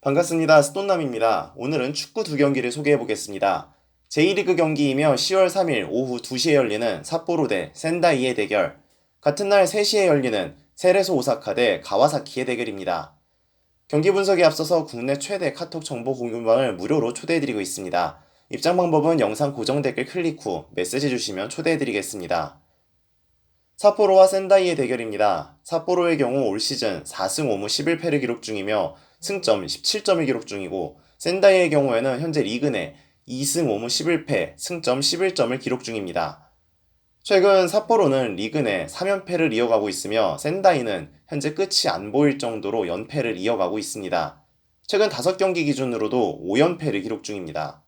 반갑습니다. 스톤남입니다. 오늘은 축구 두 경기를 소개해 보겠습니다. 제1리그 경기이며 10월 3일 오후 2시에 열리는 삿포로 대 센다이의 대결. 같은 날 3시에 열리는 세레소 오사카 대 가와사키의 대결입니다. 경기 분석에 앞서서 국내 최대 카톡 정보 공유방을 무료로 초대해드리고 있습니다. 입장 방법은 영상 고정 댓글 클릭 후 메시지 주시면 초대해드리겠습니다. 삿포로와 센다이의 대결입니다. 삿포로의 경우 올 시즌 4승 5무 11패를 기록 중이며 승점 17점을 기록 중이고 센다이의 경우에는 현재 리그 내 2승 5무 11패, 승점 11점을 기록 중입니다. 최근 삿포로는 리그 내 3연패를 이어가고 있으며 센다이는 현재 끝이 안 보일 정도로 연패를 이어가고 있습니다. 최근 5경기 기준으로도 5연패를 기록 중입니다.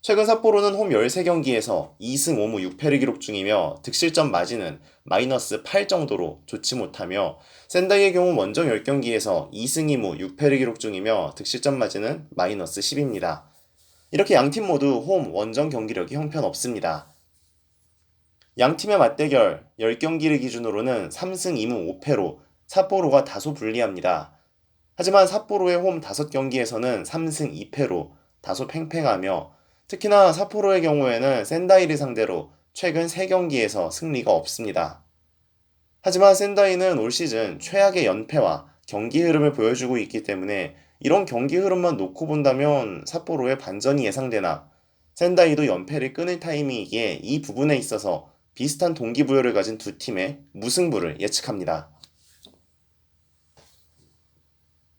최근 삿포로는 홈 13경기에서 2승 5무 6패를 기록 중이며 득실점 마진은 마이너스 8 정도로 좋지 못하며 센다이의 경우 먼저 10경기에서 2승 2무 6패를 기록 중이며 득실점 마진은 마이너스 10입니다. 이렇게 양 팀 모두 홈 원정 경기력이 형편없습니다. 양 팀의 맞대결 10경기를 기준으로는 3승 2무 5패로 삿포로가 다소 불리합니다. 하지만 삿포로의 홈 5경기에서는 3승 2패로 다소 팽팽하며 특히나 삿포로의 경우에는 센다이를 상대로 최근 3경기에서 승리가 없습니다. 하지만 센다이는 올 시즌 최악의 연패와 경기 흐름을 보여주고 있기 때문에 이런 경기 흐름만 놓고 본다면 삿포로의 반전이 예상되나 센다이도 연패를 끊을 타이밍이기에 이 부분에 있어서 비슷한 동기부여를 가진 두 팀의 무승부를 예측합니다.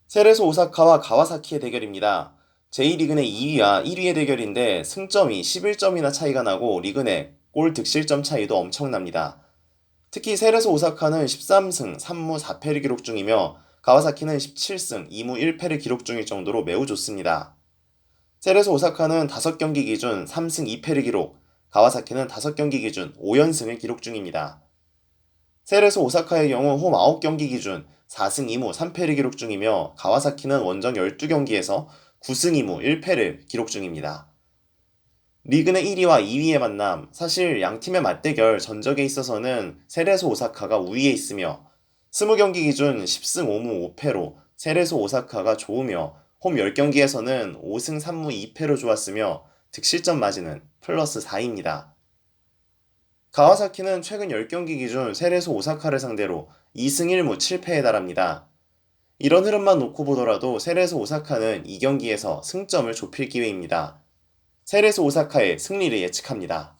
세레소 오사카와 가와사키의 대결입니다. 제2리그 내 2위와 1위의 대결인데 승점이 11점이나 차이가 나고 리그 내 골 득실점 차이도 엄청납니다. 특히 세레소 오사카는 13승 3무 4패를 기록 중이며 가와사키는 17승 2무 1패를 기록 중일 정도로 매우 좋습니다. 세레소 오사카는 5경기 기준 3승 2패를 기록, 가와사키는 5경기 기준 5연승을 기록 중입니다. 세레소 오사카의 경우 홈 9경기 기준 4승 2무 3패를 기록 중이며 가와사키는 원정 12경기에서 9승 2무 1패를 기록 중입니다. 리그 내 1위와 2위의 만남, 사실 양 팀의 맞대결 전적에 있어서는 세레소 오사카가 우위에 있으며 20경기 기준 10승 5무 5패로 세레소 오사카가 좋으며 홈 10경기에서는 5승 3무 2패로 좋았으며 득실점 마진은 플러스 4입니다. 가와사키는 최근 10경기 기준 세레소 오사카를 상대로 2승 1무 7패에 달합니다. 이런 흐름만 놓고 보더라도 세레소 오사카는 이 경기에서 승점을 좁힐 기회입니다. 세레소 오사카의 승리를 예측합니다.